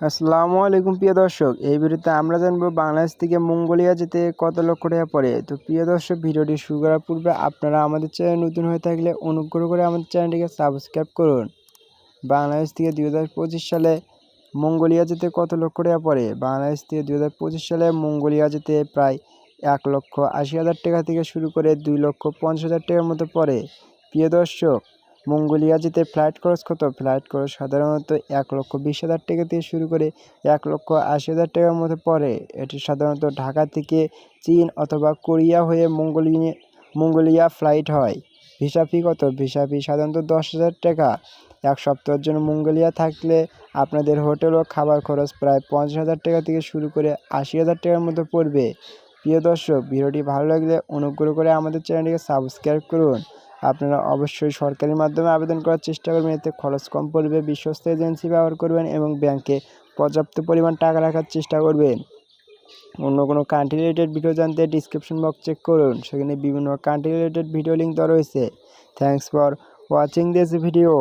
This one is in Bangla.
আসসালামু আলাইকুম প্রিয় দর্শক, এই ভিডিওতে আমরা জানব বাংলাদেশ থেকে মঙ্গোলিয়া যেতে কত লক্ষ টাকা পড়ে। তো প্রিয় দর্শক, ভিডিওটি শুরু করার পূর্বে আপনারা আমাদের চ্যানেল নতুন হয়ে থাকলে অনুগ্রহ করে আমাদের চ্যানেলটিকে সাবস্ক্রাইব করুন। বাংলাদেশ থেকে দু হাজার পঁচিশ সালে মঙ্গোলিয়া যেতে কত লক্ষ টাকা পড়ে? বাংলাদেশ থেকে দু হাজার পঁচিশ সালে মঙ্গোলিয়া যেতে প্রায় এক লক্ষ আশি হাজার টাকা থেকে শুরু করে দুই লক্ষ পঞ্চাশ হাজার টাকার মতো পড়ে। প্রিয় দর্শক মঙ্গোলিয়া যেতে ফ্লাইট খরচ কত? ফ্লাইট খরচ সাধারণত এক লক্ষ বিশ হাজার টাকা থেকে শুরু করে এক লক্ষ আশি হাজার টাকার মতো পড়ে। এটি সাধারণত ঢাকা থেকে চীন অথবা কোরিয়া হয়ে মঙ্গোলিয়া মঙ্গোলিয়া ফ্লাইট হয়। ভিসা ফি কত? ভিসা ফি সাধারণত দশ হাজার টাকা। এক সপ্তাহের জন্য মঙ্গোলিয়া থাকলে আপনাদের হোটেল ও খাবার খরচ প্রায় পঞ্চাশ হাজার টাকা থেকে শুরু করে আশি হাজার টাকার মতো পড়বে। প্রিয় দর্শক, ভিডিওটি ভালো লাগলে অনুগ্রহ করে আমাদের চ্যানেলটিকে সাবস্ক্রাইব করুন। আপনারা অবশ্যই সরকারি মাধ্যমে আবেদন করার চেষ্টা করবেন। এতে খরচ কম পড়বে, বিশ্বস্ত এজেন্সি ব্যবহার করবেন এবং ব্যাংকে পর্যাপ্ত পরিমাণ টাকা রাখার চেষ্টা করবেন। অন্য কোনো কান্ট্রি রিলেটেড ভিডিও জানতে ডিসক্রিপশন বক্স চেক করুন। সেখানে বিভিন্ন কান্ট্রি রিলেটেড ভিডিও লিঙ্ক দেওয়া রয়েছে। Thanks for watching this video